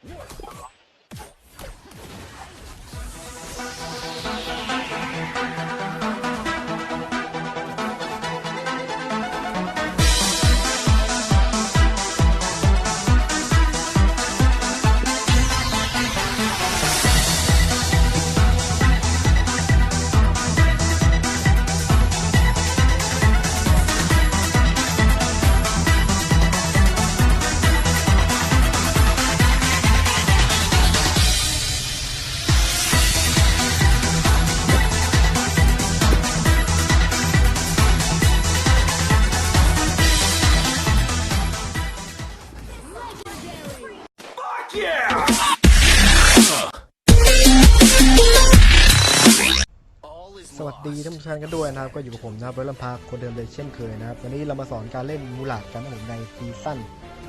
ส วัสดีท่านกันด้วยนะครับ ก็อยู่กับผมนะครับเวลลำพาคนเดิมเลยเช่นเคยนะครับ วันนี้เรามาสอนการเล่นมูลาดกันนะผมในซีซั่น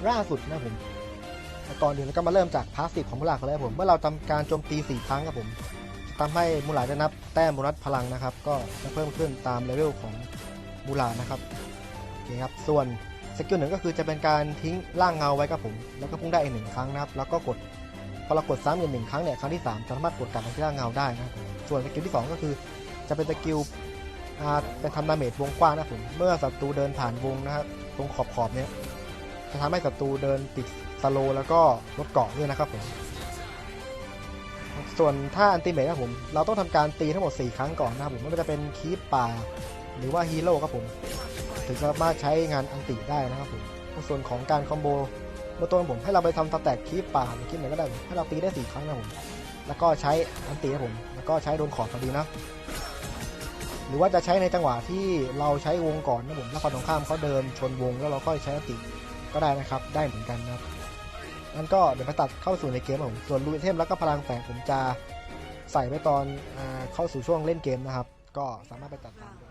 ล่าสุดนะครับผมแต่ก่อนอื่นเราก็มาเริ่มจากพาสซีฟของมูลาดกันเลยครับผมเมื่อเราทำการโจมตี 4 ครั้งครับผมทำให้มูลาดได้นับแต้มโบนัสพลังนะครับ ก็จะเพิ่มขึ้นตามเลเวลของมูลาดนะครับโอเคครับส่วนสกิลหนึ่งก็คือจะเป็นการทิ้งร่างเงาไว้ครับผม แล้วก็พุ่งได้อีกหนึ่งครั้งนะครับแล้วก็กดพอเรากดซ้ำอีกหนึ่งครั้งเนี่ยครั้งที่สามจะสามารถกดกลับมาที่ร่างเงาได้นะครับส่วนสกิลที่สองก็คือ จะเป็นสกิลอาเป็นทำดาเมจวงกว้างนะผมเมื่อศัตรูเดินผ่านวงนะครับตรงขอบขอบเนี้ยจะทำให้ศัตรูเดินติดสโลแล้วก็ลดเกาะด้วยนะครับผมส่วนถ้าอันติเมทนะครับผมเราต้องทำการตีทั้งหมด 4 ครั้งก่อนนะครับผมไม่ว่าจะเป็นคีปป่า หรือว่าฮีโร่ครับผมถึงจะสามารถใช้งานอันติได้นะครับผมส่วนของการคอมโบเมื่อต้นผมให้เราไปทำสแต็กคีปป่าหรือคีปไหนก็ได้ให้เราตีได้ 4 ครั้งนะครับผมแล้วก็ใช้อันติครับผมแล้วก็ใช้โดนขอบพอดีนะ หรือว่าจะใช้ในจังหวะที่เราใช้วงก่อนนะผมแล้วฝั่งตรงข้ามเขาเดินชนวงแล้วเราค่อยใช้นติก็ได้นะครับ ได้เหมือนกันนะครับงั้นก็เดี๋ยวมาตัดเข้าสู่ในเกมผมส่วนลูเทมแล้วก็พลังแฝงผมจะใส่ไว้ตอนอเข้าสู่ช่วงเล่นเกมนะครับ ก็สามารถไปตัดตามได้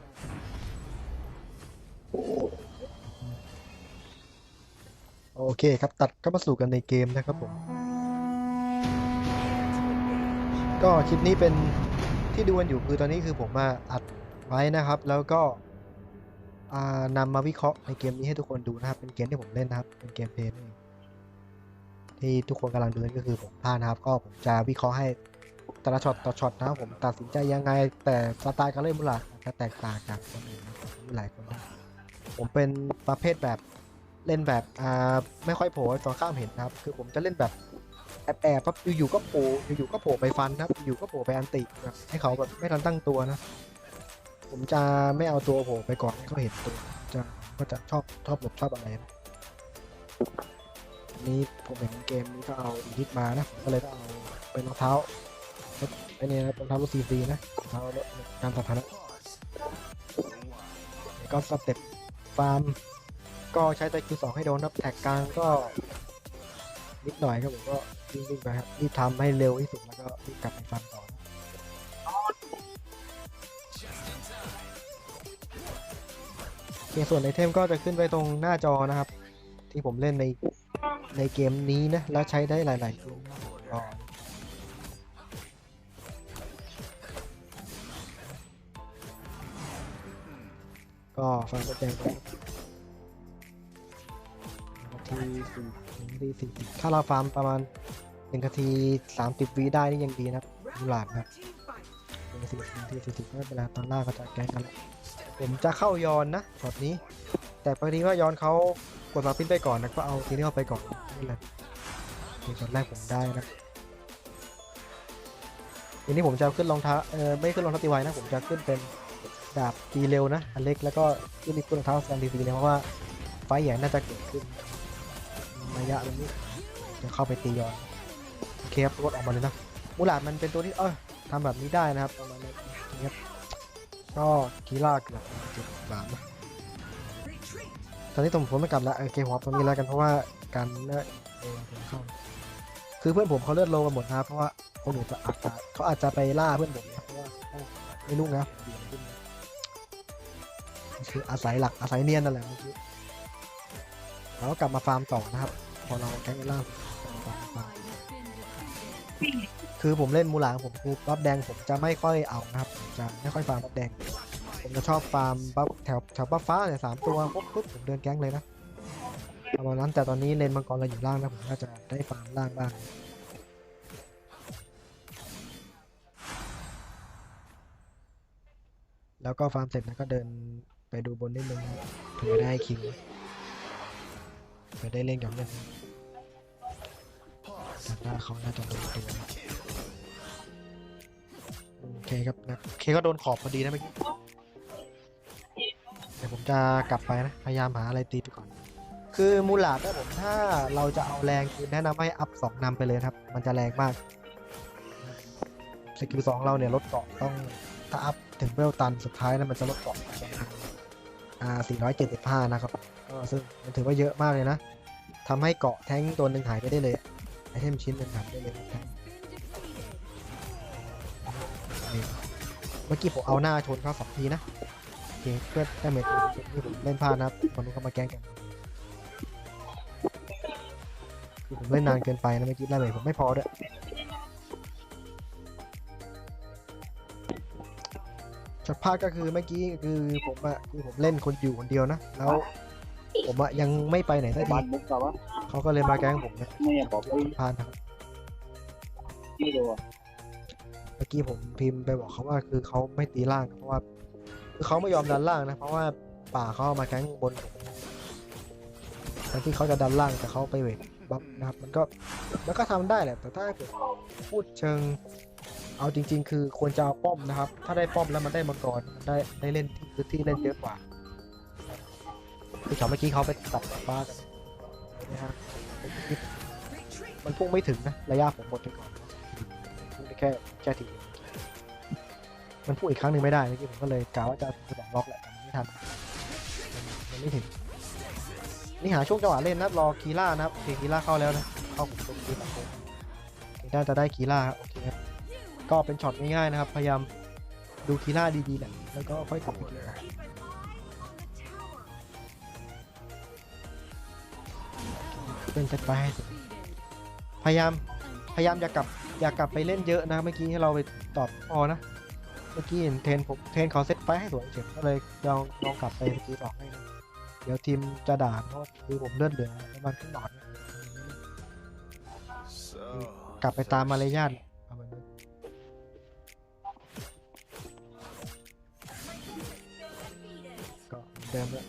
โอเคครับตัดก็มาสู่กันในเกมนะครับผม ก็คลิปนี้เป็นที่ดูกันอยู่คือตอนนี้คือผมมาอัด ไว้นะครับ แล้วก็อ่านำมาวิเคราะห์ในเกมนี้ให้ทุกคนดูนะครับ เป็นเกมที่ผมเล่นนะครับ เป็นเกมเพลย์นั่นเองที่ทุกคนกำลังดูนั่นก็คือผมพลาดนะครับ ก็ผมจะวิเคราะห์ให้แต่ละช็อตต่อช็อตนะครับผมตัดสินใจยังไง แต่สไตล์การเล่นมุลาจะแตกต่างจากคนอื่นนะมีหลายคนนะผมเป็นประเภทแบบเล่นแบบอ่าไม่ค่อยโผล่ให้ตอนข้ามเห็นนะครับ คือผมจะเล่นแบบแอบแอบปั๊บอยู่ๆก็โผล่อยู่ๆก็โผล่ไปฟันนะครับอยู่ๆก็โผล่ไปอันติแบบให้เขาแบบไม่ทันตั้งตัวนะ ผมจะไม่เอาตัวโผล่ไปก่อนให้เขาเห็นตัวจะก็จะชอบชอบหลบชอบอะไรนี้ผมเห็นเกมนี้ก็เอาอีดิทมานะก็เลยก็เอาเป็นรองเท้าไอ้นี่นะรองเท้ารถซีซีนะรองเท้ารถการสัมพันธ์ก็สเต็ปฟาร์มก็ใช้ตะคิวสองให้โดนครับแท็กกลางก็ นิดหน่อยครับผมก็วิ่งๆไปครับรีบทำให้เร็วที่สุดแล้วก็รีบกลับไปฟันต่อ โอเคส่วนไอเทมก็จะขึ้นไปตรงหน้าจอนะครับ ที่ผมเล่นในในเกมนี้นะ แล้วใช้ได้หลายๆตัวก็ฟังก็แจงกันาทีสี่ถึงนาทีสี่สิบถ้าเราฟาร์มประมาณหนึ่งนาทีสามสิบวิได้นี่ยังดีนะครับดูหลาดนะหนึ่งนาทีนาทีสี่สิบไม่เป็นไรตอนล่าก็จะแก้กันแล้ว ผมจะเข้ายอนนะช็อตนี้ แต่พอดีว่ายอนเขากดมาปิ้นไปก่อนนะก็เอาทีนี้เข้าไปก่อนนี่แหละทีช็อตแรกผมได้นะทีนี้ผมจะขึ้นรองเท้าเออไม่ขึ้นรองเท้าตีไวนะผมจะขึ้นเป็นดาบตีเร็วนะอันเล็กแล้วก็ขึ้นอีกขึ้นรองเท้าแซนดีซีเนี่ยเพราะว่าไฟใหญ่น่าจะเกิดขึ้นระยะตรงนี้จะเข้าไปตียอนโอเคครับรถออกมาเลยนะมูลาดมันเป็นตัวที่เออทำแบบนี้ได้นะครับประมาณนี้ครับ ก็กีฬาเกือบเจ็ดสามนตอนนี้ผมผมไม่กลับละโอเคหัวตรงนี้แล้วกันเพราะว่าการเลือดเองผมเข้าคือเพื่อนผมเขาเลือดโลกันหมดนะครับเพราะว่าคนอื่นจะอาจจะเขาอาจจะไปล่าเพื่อนผมนะเพราะว่าไม่รู้นะผมอยู่ขึ้นคืออาศัยหลักอาศัยเนียนนั่นแหละเมื่อกี้เราก็กลับมาฟาร์มต่อนะครับ พอเราแก๊งล่าฟาร์มฟาร์ม คือผมเล่นมูหลางผมคือบัฟแดงผมจะไม่ค่อยเอานะครับ จะไม่ค่อยฟาร์มบัฟแดง ผมจะชอบฟาร์มบัฟแถวแถวบัฟฟ้าเนี่ยสามตัวปุ๊บปุ๊บผมเดินแก๊งเลยนะประมาณนั้นแต่ตอนนี้เลนมังกรเราอยู่ล่างนะผมก็จะได้ฟาร์มล่างบ้างแล้วก็ฟาร์มเสร็จนะก็เดินไปดูบนนิดนึงเผื่อได้คิวเผื่อได้เล่นกับเล่นแต่หน้าเขาน่าจะโดนตัว โอเคครับนะโอเคก็โดนขอบพอดีนะเมื่อกี้เดี๋ยวผมจะกลับไปนะ พยายามหาอะไรตีไปก่อน คือมูลาดนะผมถ้าเราจะเอาแรงคือแนะนำให้อัพสองนำไปเลยครับ มันจะแรงมากสกิลสองเราเนี่ยลดเกาะต้องถ้าอัพถึงเวลตันสุดท้ายนะมันจะลดเกาะประมาณอ่า 475 นะครับก็ซึ่งมันถือว่าเยอะมากเลยนะทำให้เกาะแท้งตัวหนึ่งหายไปได้เลยไอเทมชิ้นหนึ่งหายไปได้เลยครับแท้ง มื่อกี้ผมเอาหน้าชนเขาสองทีนะโอเคเพื่อได้เมจที่ผมเล่นพลาดนะครับคนนู้นเขามาแกล้งกันคือผมเล่นนานเกินไปนะเมื่อกี้ได้เมจผมไม่พอด้วยช็อตพลาดก็คือเมื่อกี้คือผมอะคือผมเล่นคนอยู่คนเดียวนะแล้วผมอะยังไม่ไปไหนสักทีบ้านมุกกับว่าเขาก็เลยมาแกล้งผมนะไม่อยากบอกว่าพลาดนะครับที่ดูอะเมื่อ กี้ผมพิมพ์ไปบอกเขาว่าคือเขาไม่ตีล่างเพราะว่า คือเขาไม่ยอมดันล่างนะ เพราะว่าป่าเขาเอามาแก๊งบนผมแทนที่เขาจะดันล่างแต่เขาไปเวทบัฟนะครับ มันก็มันก็ทำได้แหละ แต่ถ้าเกิดพูดเชิง เอาจริง ๆ คือควรจะเอาป้อมนะครับ ถ้าได้ป้อมแล้วมันได้มังกรมันได้ได้เล่นที่พื้นที่เล่นเยอะกว่าคือช็อตเมื่อกี้เขาไปตัดฟ้ากันนะฮะมันพุ่งไม่ถึงนะระยะผมหมดไปก่อน แค่แค่ทีเดียวมันพุ่งอีกครั้งหนึ่งไม่ได้เมื่อกี้ผมก็เลยกะว่าจะจะบอกล็อกแหละแต่มันไม่ทันมันไม่ถึงนี่หาช่วงจังหวะเล่นนะรอคีล่านะครับโอเคคีล่าเข้าแล้วนะเข้าผมเป็นทีสองคนน่าจะได้คีล่าครับโอเคครับก็เป็นช็อตง่ายๆนะครับ พยายามดูคีล่าดีๆแหละแล้วก็ค่อยกลับไปคีล่าเป็นเซตไปให้สุดพยายามพยายามอย่ากลับ อยากกลับไปเล่นเยอะนะเมื่อกี้ให้เราไปตอบพอนะ เมื่อกี้เห็นเทรนผมเทรนเขาเซตไปให้สวยเฉยก็เลยลองลองกลับไปสกีสองให้นะเดี๋ยวทีมจะด่าเพราะคือผมเลื่อดเหลือประมาณครึ่งหลอนกลับไปตามมารยาทประมาณนั้นก็เหมือนเดิมแล้ว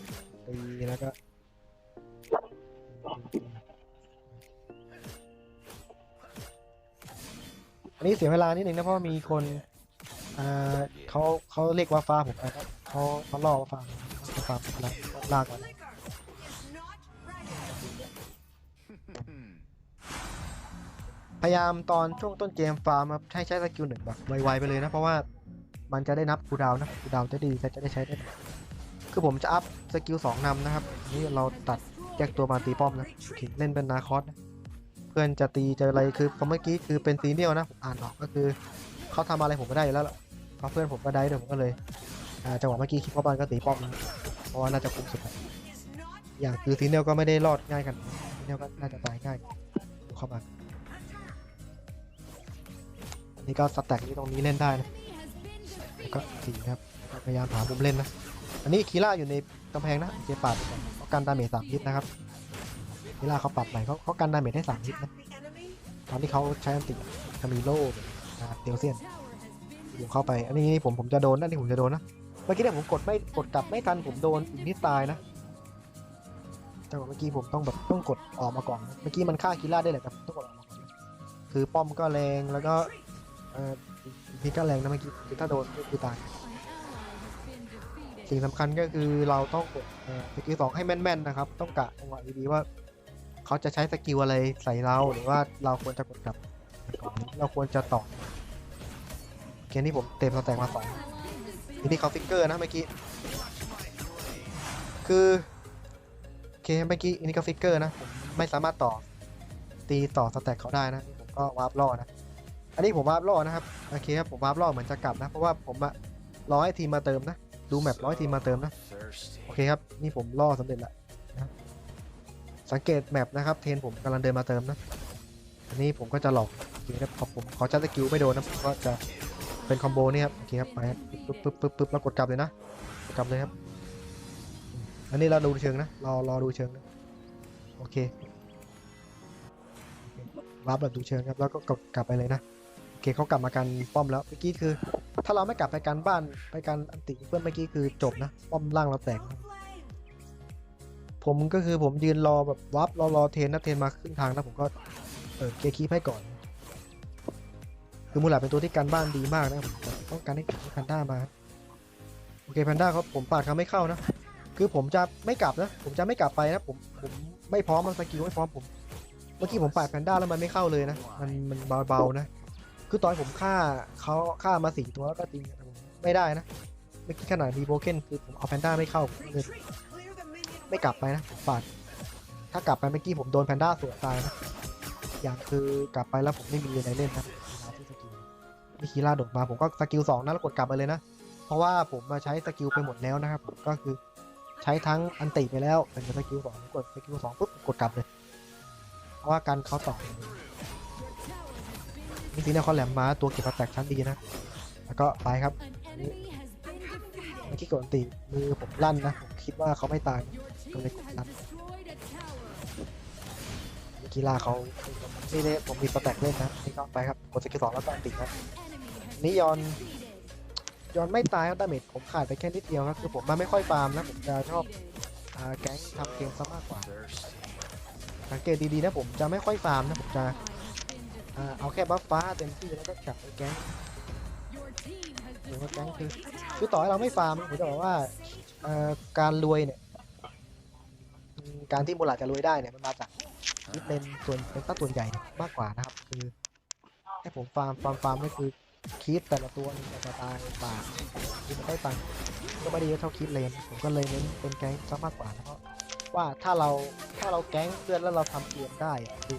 ตีแล้วก็ อันนี้เสียเวลานิดนึงนะเพราะมีคนอ่าเขาเขาเรียกว่าฟ้าผมนะครับเขาเขาล่อว่าฟ้าฟ้าผมลากลากก่อนพยายามตอนช่วงต้นเกมฟาร์มครับให้ใช้สกิลหนึ่งแบบไวๆไปเลยนะ เพราะว่ามันจะได้นับคูดาวนะคูดาวจะดีจะได้ใช้ได้ คือผมจะอัพสกิลสองนำนะครับ นี่เราตัดแยกตัวมาตีป้อมนะเคเล่นเป็นนาคอสนะ เพื่อนจะตีจะอะไรคือเมื่อกี้คือเป็นซีเนียลนะผมอ่านออกก็คือเขาทำอะไรผมก็ได้อยู่แล้วเพราะเพื่อนผมก็ได้ด้วยผมก็เลยจังหวะเมื่อกี้คิดว่าบ้านก็ตีป้อมเพราะว่าน่าจะคุ้มสุดอย่างคือซีเนียลก็ไม่ได้รอดง่ายกันซีเนียลก็น่าจะตายง่ายเข้ามาอันนี้ก็สแต็กที่ตรงนี้เล่นได้นะแล้วก็สีครับพยายามหามุมเล่นนะอันนี้คีล่าอยู่ในกำแพงนะเจปาดกันดาเมจสามฮิตนะครับ คีล่าเขาปรับใหม่เขาเขากันดาเมจได้สามฮิตนะตอนที่เขาใช้อันติคามิโลนะครับเดลเซียนอยู่เข้าไปอันนี้ผมผมจะโดนนะนี่ผมจะโดนนะเมื่อกี้เนี่ยผมกดไม่กดกลับไม่ทันผมโดนอีกนิดตายนะแต่ว่าเมื่อกี้ผมต้องแบบต้องกดออกมาก่อนนะเมื่อกี้มันฆ่าคีล่าได้เลยครับต้องกดออกมาก่อนคือป้อมก็แรงแล้วก็เอ่อพีก็แรงนะเมื่อกี้คือถ้าโดนก็คือตายสิ่งสำคัญก็คือเราต้องกดเอ่อสกิลสองให้แม่นๆนะครับ ต้องกะจังหวะดีๆว่า เขาจะใช้สกิลอะไรใส่เราหรือว่าเราควรจะกดกลับ เราควรจะต่อเกมนี้ผมเต็มสแต็กมาสองทีนี้เขาฟิกเกอร์นะเมื่อกี้ คือโอเคเมื่อกี้อันนี้ก็ฟิกเกอร์นะผมไม่สามารถต่อตีต่อสแต็กเขาได้นะผมก็วาร์ปล่อนะ อันนี้ผมวาร์ปล่อนะครับโอเคครับผมวาร์ปล่อเหมือนจะกลับนะ เพราะว่าผมอะรอให้ทีมมาเติมนะ ดูแมปร้อยทีมมาเติมนะ โอเคครับ นี่ผมล่อสำเร็จแล้วนะ สังเกตแมปนะครับ เทนผมกำลังเดินมาเติมนะ อันนี้ผมก็จะหลอกโอเคครับขอผมขอจัดสกิลไม่โดนนะผมก็จะเป็นคอมโบนี่ครับโอเคครับไปครับปึ๊บปึ๊บปึ๊บปึ๊บแล้วกดกลับเลยนะกดกลับเลยครับ อันนี้เราดูเชิงนะรอรอดูเชิงนะโอเครับแบบดูเชิงครับแล้วก็กดกลับไปเลยนะโอเคเขากลับมากันป้อมแล้วเมื่อกี้คือ ถ้าเราไม่กลับไปการบ้านไปการอันติเพื่อนเมื่อกี้คือจบนะ ป้อมล่างเราแตก ผมก็คือผมยืนรอแบบวับรอรอเทนนะเทนมาครึ่งทางนะผมก็เออเคลียร์คีปให้ก่อน คือมูลาเป็นตัวที่การบ้านดีมากนะผมต้องการให้แพนด้ามาโอเคแพนด้าเขาผมปาดเขาไม่เข้านะคือผมจะไม่กลับนะผมจะไม่กลับไปนะผมผมไม่พร้อมมันสกิลไม่พร้อมผมเมื่อกี้ผมปาดแพนด้าแล้วมันไม่เข้าเลยนะมันมันเบาๆนะคือตอนผมฆ่าเขาฆ่ามาสี่ตัวแล้วก็จริงไม่ได้นะเมื่อกี้ขนาดมีโบเกนคือผมเอาแพนด้าไม่เข้าเลย ไม่กลับไปนะผมปาดถ้ากลับไปเมื่อกี้ผมโดนแพนด้าสวนตายนะอย่างคือกลับไปแล้วผมไม่มีอะไรเล่นนะมีคีร่าโดดมาผมก็สกิลสองนะแล้วกดกลับไปเลยนะ เพราะว่าผมมาใช้สกิลไปหมดแล้วนะครับผมก็คือใช้ทั้งอันติไปแล้วเป็นสกิลสองกดสกิลสองปุ๊บกดกลับเลย เพราะว่าการเขาต่อมีสีเนี่ยคอนแหลมมาตัวเก็บมาแตกชั้นดีนะ แล้วก็ไปครับ มื่อกี้กดอันติมือผมลั่นนะ ผมคิดว่าเขาไม่ตายก็เลยกดลั่นเมื่อกี้ลาเขาไม่ได้ผมมีสแต็กเล่นนะนี่ก็ไปครับกดสกิลสองแล้วก็อันติครับนี่ยอนยอนไม่ตายครับดาเมจผมขาดไปแค่นิดเดียวครับคือผมมาไม่ค่อยฟาร์มนะผมจะชอบอแก๊งทำเกมซะมากกว่า สังเกตดีๆนะผมจะไม่ค่อยฟาร์มนะผมจะเอาแค่บัฟฟ้าเต็มที่แล้วก็กลับไปแก๊ง รือว่าแก๊งคือคือต่อให้เราไม่ฟาร์มผมจะบอกว่าการรวยเนี่ยการที่มูลาจะรวยได้เนี่ยมันมาจากคิดเลนส่วนเป็นตั้งส่วนใหญ่มากกว่านะครับ คือให้ผมฟาร์มฟาร์มฟาร์มก็คือคีปแต่ละตัวนี่จะตายบาทคือไม่ค่อยฟังก็ไม่ได้เยอะเท่าคีปเลนผมก็เลยเน้นเป็นแก๊งซะมากกว่านะเพราะว่าถ้าเราถ้าเราแก๊งเพื่อนแล้วเราทำเกมได้คือ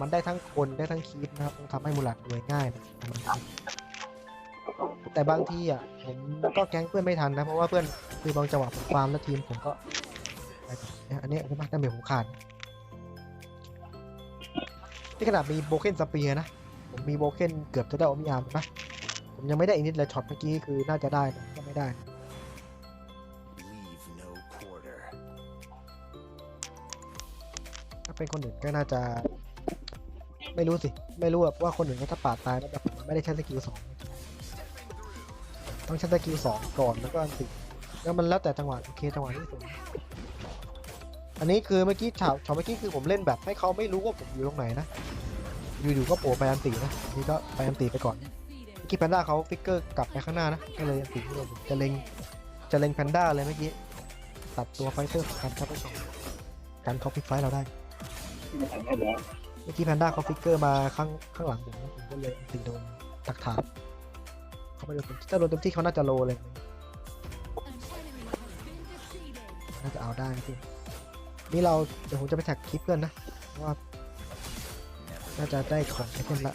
มันได้ทั้งคนได้ทั้งคีปนะครับทำให้มูลาดรวยง่ายนะ แต่บางทีอะผมก็แก๊งเพื่อนไม่ทันนะ เพราะว่าเพื่อนคือบางจังหวะผมฟาร์มแล้วทีมผมก็อันนี้ใช่ไหมดาเมจผมขาดนี่ขนาดมีโบเคนสเปียนะ ผมมีโบเคนเกือบจะได้อมิยามนะผมยังไม่ได้อินิดเลยช็อตเมื่อกี้คือน่าจะได้ก็ไม่ได้ถ้าเป็นคนอื่นก็น่าจะ ไม่รู้สิ ไม่รู้แบบว่าคนอื่นเขาถ้าปาดตายแล้วแบบผมไม่ได้ใช้สกิลสอง ต้องใช้สกิลสองก่อนแล้วก็อันติแล้วมันแล้วแต่จังหวะโอเคจังหวะที่สุดอันนี้คือเมื่อกี้ฉากช็อตเมื่อกี้คือผมเล่นแบบให้เขาไม่รู้ว่าผมอยู่ตรงไหนนะอยู่ๆก็โผล่ไปอันตินะอันนี่ก็ไปอันติไปก่อนเมื่อกี้แพนด้าเขาฟิกเกอร์กลับไปข้างหน้านะก็เลยอันติไม่โดนจะเล็งจะเล็งแพนด้าเลยเมื่อกี้ตัดตัวไฟเตอร์สำคัญครับไปก่อนการเขาฟิกไฟเราได้เมื่อกี้แพนด้าเขาฟิกเกอร์มาข้างข้างหลังผมผมก็เลยตีโดนตักถาม เขาไม่โดนเต็มที่ถ้าโดนเต็มที่เขาน่าจะโลเลยน่าจะเอาได้พี่นี่เราเดี๋ยวผมจะไปแท็กคลิปเพื่อนนะเพราะว่าน่าจะได้ของไอเทมละ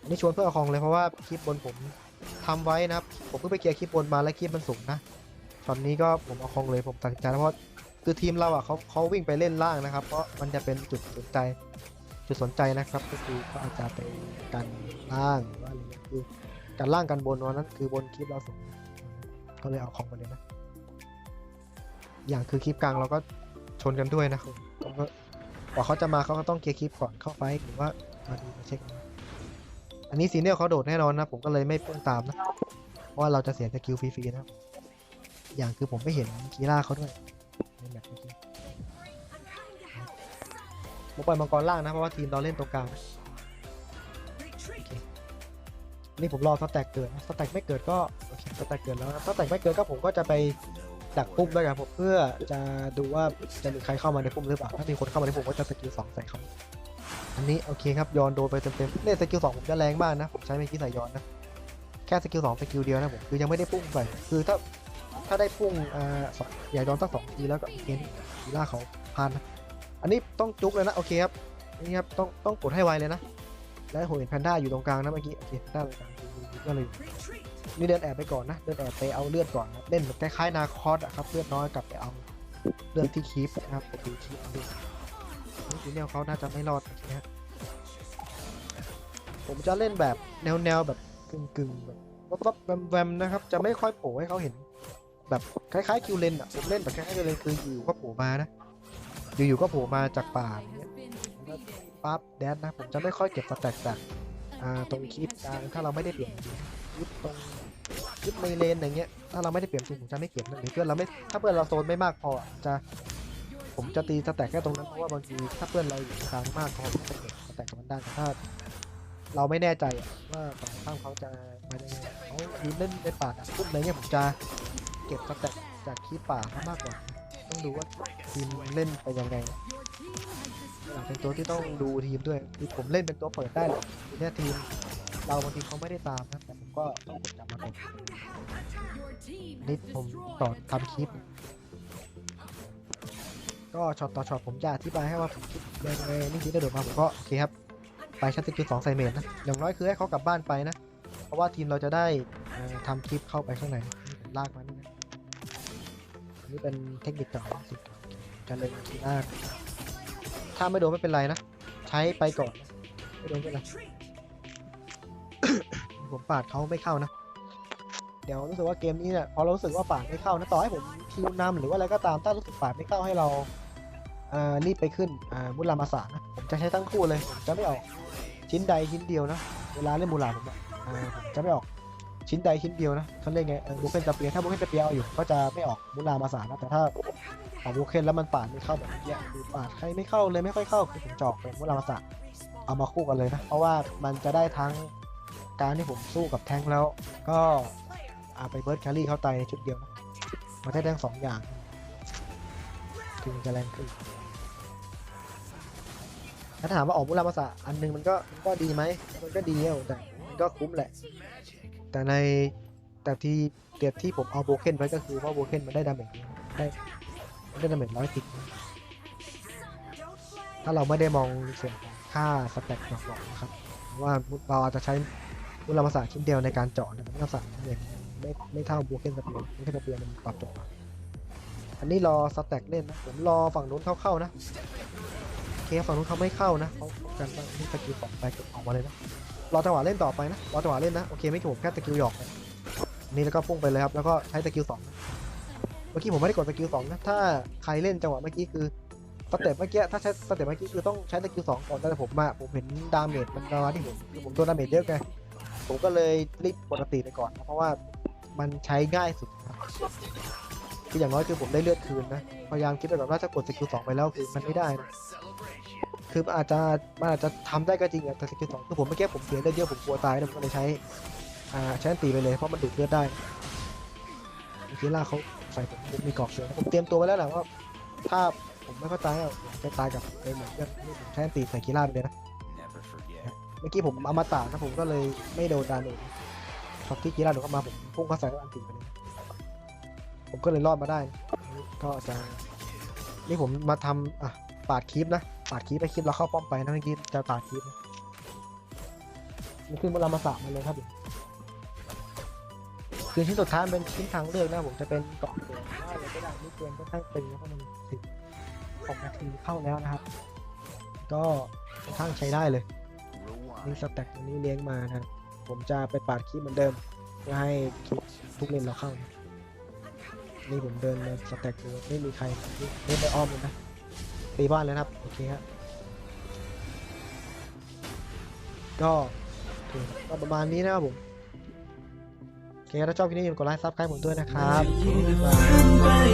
อันนี้ชวนเพื่อเอาของเลยเพราะว่าคลิปบนผมทำไว้นะครับ ผมเพิ่งไปเคลียร์คลิปบนมาแล้วคลิปมันสูงนะตอนนี้ก็ผมเอาของเลยผมตัดใจแล้วเพราะ คือทีมเราอะเขาเขาวิ่งไปเล่นล่างนะครับ เพราะมันจะเป็นจุดสนใจ จุดสนใจนะครับ ก็คือเขาอาจจะเป็นการล่างหรือว่าอะไรเงี้ยคือการล่างกันบนวันนั้น คือบนคลิปเราสูงก็เลยเอาของไปเลยนะ อย่างคือคลิปกลางเราก็ชนกันด้วยนะครับก็กว่าเขาจะมาเขาก็ต้องเคลียร์คลิปก่อนเข้าไฟหรือว่ามาดูมาเช็คอันนี้ซีเนียลเขาโดดแน่นอนนะ ผมก็เลยไม่พุ่งตามนะ เพราะว่าเราจะเสียสกิลฟรีๆนะ อย่างคือผมไม่เห็นคีร่าเขาด้วย ในแมตช์เมื่อกี้ผมปล่อยมังกรล่างนะ เพราะว่าทีมเราเล่นตรงกลางนี่ผมรอสแต็กเกิดสแต็กไม่เกิดก็สแต็กเกิดแล้วสแต็กไม่เกิดก็ผมก็จะไปดักปุ่มด้วยกันผมเพื่อจะดูว่าจะมีใครเข้ามาในปุ่มหรือเปล่า ถ้ามีคนเข้ามาในปุ่มก็จะสกิลสองใส่เขาอันนี้โอเคครับย้อนโดนไปเต็มๆเนี่ยสกิลสองผมจะแรงมากนะ ผมใช้เมื่อกี้ใส่ย้อนนะ แค่สกิลสองสกิลเดียวนะผมคือยังไม่ได้พุ่งไปคือถ้า ถ้าได้พุ่งอ่าสองอย่โดนสักสองทีแล้วก็เกมทีล่าเขาพานนะอันนี้ต้องจุกเลยนะโอเคครับนี่ครับต้องต้องกดให้ไวเลยนะแล้วผมเห็นแพนด้าอยู่ตรงกลางนะเมื่อกี้โอเคแพนด้าตรงกลางก็เลยนี่เดินแอบไปก่อนนะเดินแอบไปเอาเลือดก่อนนะเล่นแบบคล้ายๆนาคอสอะครับเลือดน้อยกลับไปเอาเลือดที่คีฟนะครับไปดูคีฟเอาดูนี่คือแนวเขาน่าจะไม่รอดนะฮะผมจะเล่นแบบแนวๆแบบกึ่งๆแบบวับแวมๆนะครับ จะไม่ค่อยโผล่ให้เขาเห็น แบบคล้ายๆคิวเลนอะผมเล่นแบบคล้ายๆคิวเลนคืออยู่ก็โผล่มานะอยู่ๆก็โผล่มาจากป่าอย่างเงี้ยปั๊บแดนนะผมจะไม่ค่อยเก็บสแต็กจากอ่าตรงคลิปกลางถ้าเราไม่ได้เปลี่ยนคลิปตรงคลิปในเลนอย่างเงี้ยถ้าเราไม่ได้เปลี่ยนจริงผมจะไม่เก็บนะหรือเพื่อนเราไม่ถ้าเพื่อนเราโซนไม่มากพอจะผมจะตีสแต็กแค่ตรงนั้นเพราะว่าบางทีถ้าเพื่อนเราอยู่กลางมากพอผมจะเก็บสแต็กกับมันได้ถ้าเราไม่แน่ใจว่าฝั่งข้ามเขาจะมายังไงเขายืนเล่นในป่าพุ่มอะไรเงี้ยผมจะ เก็บสแต็กจากคลิปป่าเขามากกว่า ต้องดูว่าทีมเล่นไปยังไงหลังเป็นตัวที่ต้องดูทีมด้วยคือผมเล่นเป็นตัวเปิดได้แหละทีเนี้ยทีมเราบางทีเขาไม่ได้ตามนะแต่ผมก็ต้องกดจับมาก่อนนี่ผมต่อทำคลิป ก็ช็อตต่อช็อตผมจะอธิบายให้ว่าผมคิดยังไงนี่คิดได้โดดมาผมก็โอเคครับไปชัดสกิลสองใส่เมดนะอย่างน้อยคือให้เขากลับบ้านไปนะ เพราะว่าทีมเราจะได้ทำคลิปเข้าไปข้างในลากมานี่ นี่เป็นเทคนิคต่างสิการเล่นทีลาถ้าไม่โดนไม่เป็นไรนะ ใช้ไปก่อนไม่โดนไม่เป็นไรผมปาดเขาไม่เข้านะ เดี๋ยวรู้สึกว่าเกมนี้เนี่ยพอเรารู้สึกว่าปาดไม่เข้านะต่อให้ผมคิวนำหรือว่าอะไรก็ตามถ้ารู้สึกปาดไม่เข้าให้เราอ่ารีบไปขึ้นอ่ามุลามาสานะผมจะใช้ทั้งคู่เลยจะไม่ออกชิ้นใดชิ้นเดียวนะ เวลาเล่นมูลาผมอะอ่าผมจะไม่ออก ชิ้นใดชิ้นเดียวนะเขาเรียกไงบุคเคนตะเปียถ้าบุคเคนตะเปียเอาอยู่ก็จะไม่ออกมุลามาสานะแต่ถ้าของบุคเคนแล้วมันปาดไม่เข้าแบบเมื่อกี้คือปาดใครไม่เข้าเลยไม่ค่อยเข้าคือผมจอกเป็นมุลามาสาเอามาคู่กันเลยนะเพราะว่ามันจะได้ทั้งการที่ผมสู้กับแทงแล้ว ก็อาไปเบิร์ดแครี่เขาตายในชุดเดียวนะมันได้ทั้งสองอย่างถึงจะแรงขึ้นถ้าถามว่าออกมุรามาสะอันหนึงมันก็มันก็ดีไหมมันก็ดีอะแต่มันก็คุ้มแหละ แต่ในแต่ที่เตียบที่ผมเอาโบเคนไว้ก็คือว่าโบเคนมันได้ดาเมจได้ได้ดาเมจร้อยติดถ้าเราไม่ได้มองส่วนของค่าสแต็กหลอกๆนะครับว่าเราอาจจะใช้มุลามาสาชิ้นเดียวในการเจาะนะมุลามาสาเนี่ยไม่ไม่เท่าโบเคนสเปียร์บูเคนสเปียร์มันตอบจทย์กว่าอันนี้รอสแต็กเล่นนะผมรอฝั่งนู้นเข้าเข้านะโอเคฝั่งนู้นเขาไม่เข้านะเขาเขากันว่านี่สกิลสองไปเก็บออกมาเลยนะ รอจังหวะเล่นต่อไปนะรอจังหวะเล่นนะโอเคไม่ถูกแค่สกิลหยอกนะนี่แล้วก็พุ่งไปเลยครับแล้วก็ใช้สกิลสองนะเมื่อกี้ผมไม่ได้กดสกิลสองนะถ้าใครเล่นจังหวะเมื่อกี้คือสเต็ปเมื่อกี้ถ้าใช้สเต็ปเมื่อกี้คือต้องใช้สกิลสองก่อนแต่ผมอะผมเห็นดาเมจมันประมาณที่ผมคือผมโดนดาเมจเยอะไงผมก็เลยรีบปกติไปก่อนนะเพราะว่ามันใช้ง่ายสุดนะคืออย่างน้อยคือผมได้เลือดคืนนะพยายามคิดไปแบบว่าถ้ากดสกิลสองไปแล้วคือมันไม่ได้นะ คือมันอาจจะมันอาจจะทำได้ก็จริงอะแต่สกิลสองคือผมเมื่อกี้ผมเสียเลือดเยอะผมกลัวตายนะผมก็เลยใช้อ่าใช้ตีไปเลยเพราะมันดูดเลือดได้ทีล่าเขาใส่ผมผมมีกรอกเสือผมเตรียมตัวไว้แล้วแหละว่าถ้าผมไม่เข้าใจอะผมจะตายกับเลยเหมือนกันนี่ผมใช้ตีใส่กีฬาไปเลยนะเมื่อกี้ผมเอามาตานะผมก็เลยไม่โดนดาเมจช็อตที่กีฬาหนูเข้ามาผมพุ่งเข้าใส่อันตีไปเลยผมก็เลยรอดมาได้ ก็จะนี่ผมมาทำอะปาดคลิปนะ ปาดคลิปไปคลิปแล้วเข้าป้อมไปนะเมื่อกี้จะปาดคลิปนะนี่คือมุรามาสะมาเลยครับคือชิ้นสุดท้ายเป็นชิ้นทางเลือกนะผมจะเป็นเกาะเกิดว่าอะไรก็ได้นี่เกมก็ตั้งตึงนะเพราะมันสิบหกนาทีเข้าแล้วนะครับ ก็ค่อนข้างใช้ได้เลยนี่สแต็กตัวนี้เลี้ยงมานะผมจะไปปาดคลิปเหมือนเดิมเพื่อให้ทุกเลนเราเข้านี่ผมเดินมาสแต็กดูไม่มีใครไม่ไปอ้อมเลยนะ ตีบ้านแล้วครับ โอเคครับก็ก็ประมาณนี้นะครับผมโอเคถ้าชอบคลิปนี้อย่าลืมกดไลค์ซับสไครต์ผมด้วยนะครับบ๊ายบาย